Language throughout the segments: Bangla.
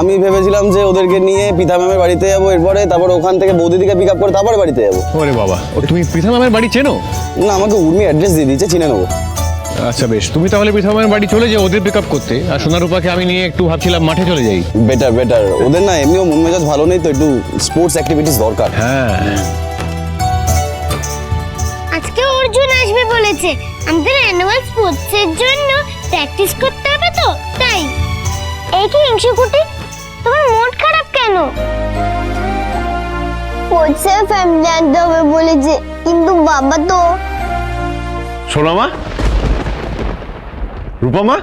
আমি ভেবেছিলাম যে ওদেরকে নিয়ে পিতা ম্যামের বাড়িতে যাব এরপরে তারপর ওখান থেকে বৌদিদিকে পিক আপ করে তারপরে বাড়িতে যাব। ওরে বাবা ও তুমি পৃথা ম্যামের বাড়ি চেনো? না আমাকে উর্মি অ্যাড্রেস দিয়ে দিয়েছে চিনে নেব। আচ্ছা বেশ তুমি তাহলে পৃথা ম্যামের বাড়ি চলে যাও ওদের পিক আপ করতে। আর সোনারূপাকে আমি নিয়ে একটু ভাবছিলাম মাঠে চলে যাই। বেটার বেটার ওদের না এমনিও মন মেজাজ ভালো নেই তো একটু স্পোর্টস অ্যাক্টিভিটিস দরকার। হ্যাঁ। আজকে অর্জুন আসবে বলেছে। আমাদের অ্যানুয়াল স্পোর্টসের জন্য প্র্যাকটিস করতে হবে তো? এই কি হিংসুকুটি তোমার মন খারাপ কেন? বলছে ফ্যামিলি আনতে হবে বলেছে কিন্তু বাবা তো সোনামা? রূপামা?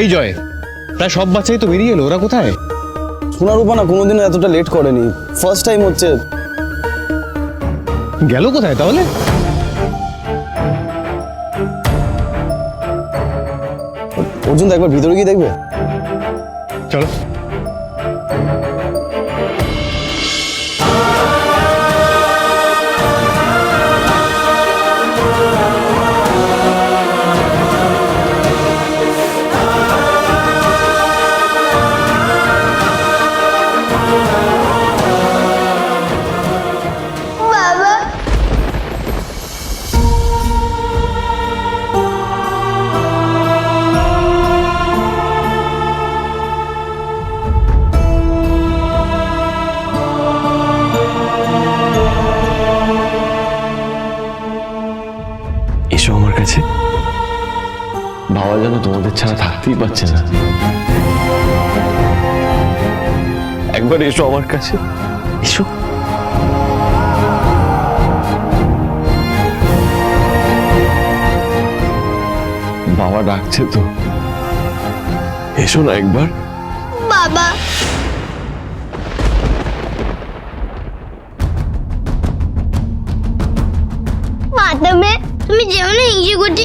এই জয় প্রায় সব বাচ্চাই তো বেরিয়ে এলো ওরা কোথায়? সোনার রূপা না কোনোদিনও এতটা লেট করেনি। ফার্স্ট টাইম হচ্ছে। গেল কোথায় তাহলে? অর্জুন একবার ভিতরে গিয়ে দেখবে? চলো। কাছে বাবা যেন তোমাদের ছাড়া থাকতেই পারছে না। একবার এসো আমার কাছে। এসো। বাবা ডাকছে তো। এসো না একবার। বাবা। মাতামে তুমি যেও না করছি